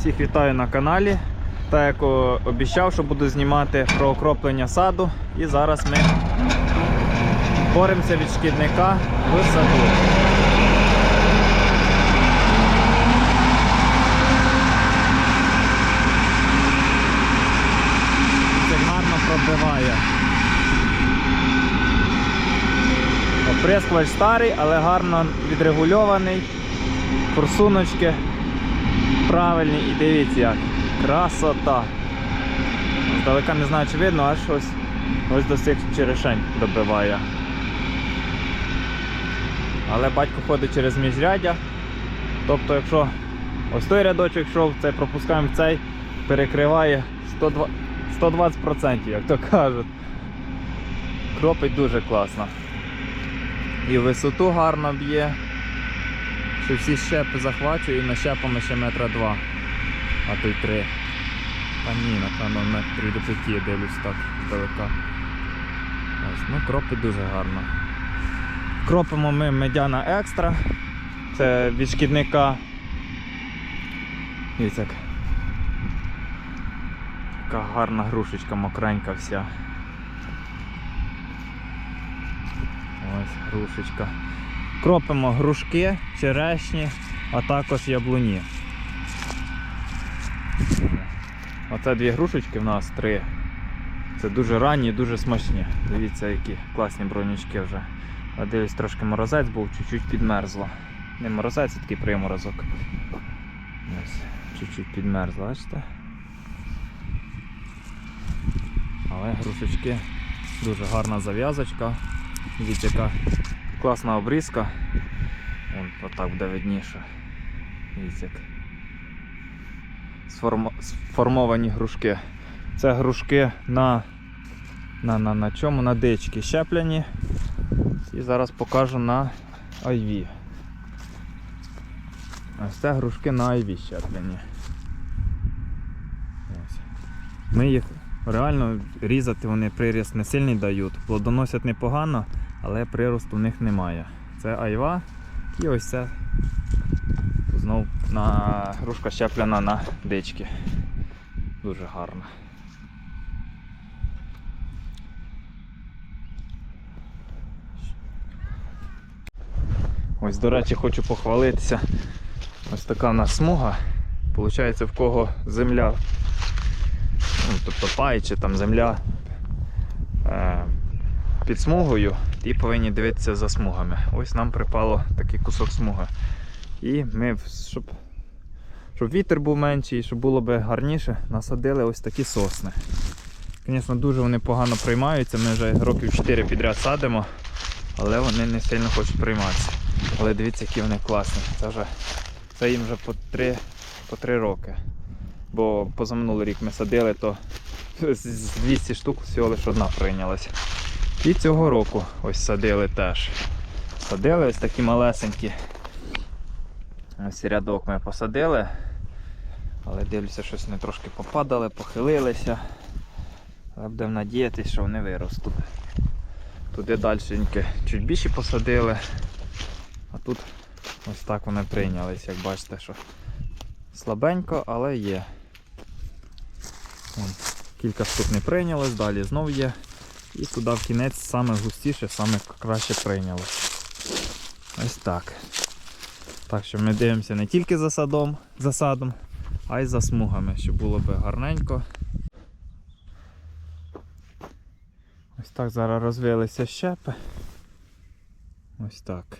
Всіх вітаю на каналі. Так як обіцяв, що буду знімати про окроплення саду. І зараз ми боремося від шкідника в саду. Це гарно пробиває. Оприскувач старий, але гарно відрегульований. Форсуночки правильні і дивіться як. Красота. Здалека не знаю, чи видно, аж ось, ось до цих черешень добиває. Але батько ходить через міжряддя. Тобто, якщо ось той рядочок йшов, цей пропускаємо в цей, перекриває 102 120%, як то кажуть. Кропить дуже класно. І висоту гарно б'є. Що всі щепи захвачує і нащепами ще метра два, а то й три. Та ні, напевно, метрі до п'яті я дивлюсь так здалека. Ось, ну кропить дуже гарно. Кропимо ми медяна екстра. Це від шкідника. Дивіться. Така гарна грушечка мокренька вся. Ось грушечка. Кропимо грушки, черешні, а також яблуні. Оце дві грушечки в нас три. Це дуже ранні, дуже смачні. Дивіться, які класні бронючки вже. А дивись, трошки морозець був, чуть-чуть підмерзло. Не морозець, а такий приморозок. Ось, чуть-чуть підмерзло, бачите? Але грушечки дуже гарна зав'язочка. Дивіться, яка класна обрізка. Вон отак буде видніше. Дивіться як. Сформо... Сформовані грушки. Це грушки на, на, на, на чому? На дички щеплені. І зараз покажу на айві. Ось це грушки на айві щеплені. Ми їх реально різати вони приріст не сильний дають. Плодоносять непогано, але приросту в них немає. Це айва і ось це знов на грушка щеплена на дички. Дуже гарно. Ось, до речі, хочу похвалитися. Ось така в нас смуга. Получається, в кого земля, ну, тобто пай чи там земля е, під смугою, ті повинні дивитися за смугами. Ось нам припало такий кусок смуги. І ми, щоб, щоб вітер був менший, щоб було б гарніше, насадили ось такі сосни. Звісно, дуже вони погано приймаються. Ми вже років 4 підряд садимо, але вони не сильно хочуть прийматися. Але дивіться, які вони класні. Це вже це їм вже по 3, по 3 роки. Бо позаминулий рік ми садили, то з 200 штук всього лише одна прийнялася. І цього року ось садили теж. Садили ось такі малесенькі. Ось рядок ми посадили. Але дивлюся, щось вони трошки попадали, похилилися. Але будемо надіятися, що вони виростуть. Туди далі чуть більше посадили. А тут ось так вони прийнялись, як бачите, що слабенько, але є. Вон, кілька штук не прийнялось, далі знов є. І туди в кінець саме густіше, саме краще прийнялось. Ось так. Так що ми дивимося не тільки за садом, за садом, а й за смугами, щоб було би гарненько. Ось так зараз розвилися щепи. Ось так.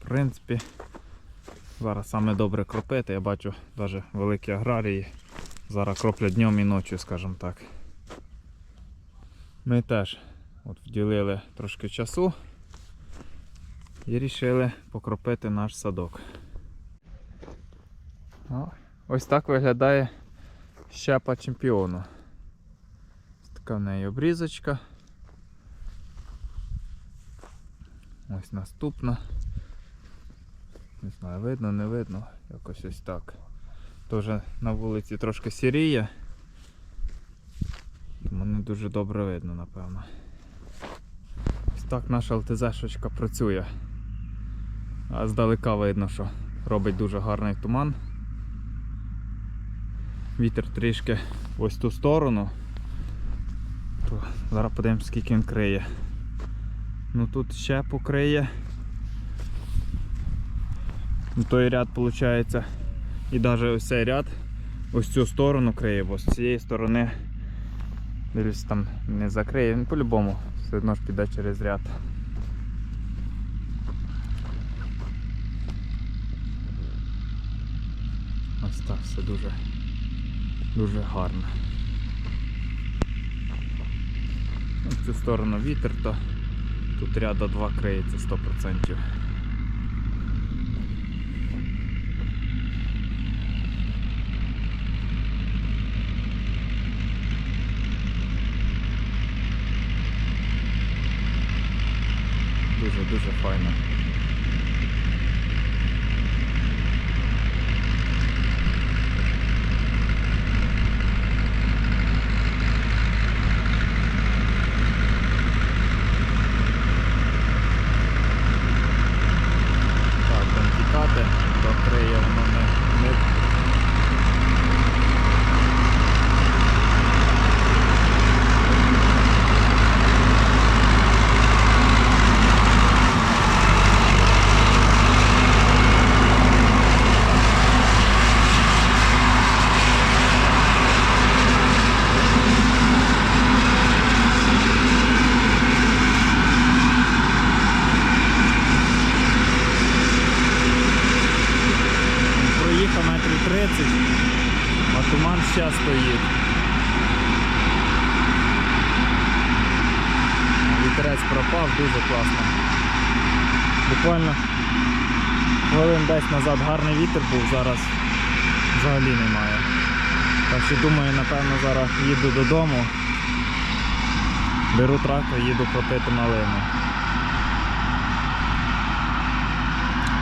В принципі, зараз саме добре кропити. Я бачу навіть великі аграрії. Зараз кроплять днем і ночі, скажімо так. Ми теж от вділили трошки часу і вирішили покропити наш садок. Ось так виглядає щепа чемпіону. Така в неї обрізочка. Ось наступна. Не знаю, видно, не видно, якось ось так. Тоже на вулиці трошки сіріє. Тому не дуже добре видно, напевно. Ось так наша ЛТЗ-шечка працює. А здалека видно, що робить дуже гарний туман. Вітер трішки ось ту сторону. То зараз подивимось, скільки він криє. Ну тут ще покриє. Ну, Той ряд виходить. І навіть ось цей ряд ось цю сторону криє, бо з цієї сторони дивлюсь там не закриє, він по-любому все одно ж піде через ряд. Ось так все дуже, дуже гарно. Ну, В цю сторону вітер, то тут ряда два криється 100%. Дуже дуже файно. Так, там тікати, то криє воно не, не проїхав метрів 30, а туман ще стоїть. Вітерець пропав, дуже класно. Буквально хвилин десь назад гарний вітер був, зараз взагалі немає. Так що думаю, напевно, зараз їду додому, беру трактор, їду кропити малину.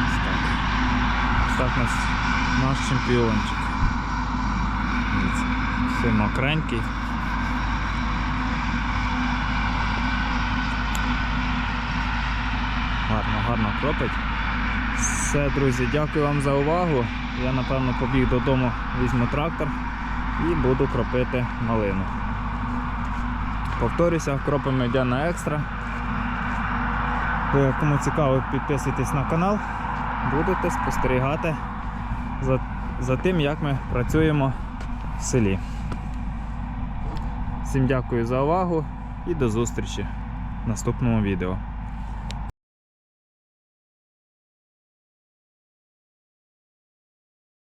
Ось так. Так наш, наш чемпіончик. Дивіться, Все мокренький. Гарно, гарно кропить. Все, друзі, дякую вам за увагу. Я напевно побіг додому, візьму трактор і буду кропити малину. Повторюся, кропимо йде на екстра. Кому цікаво, підписуйтесь на канал, будете спостерігати за, за тим, як ми працюємо в селі. Всім дякую за увагу і до зустрічі в наступному відео.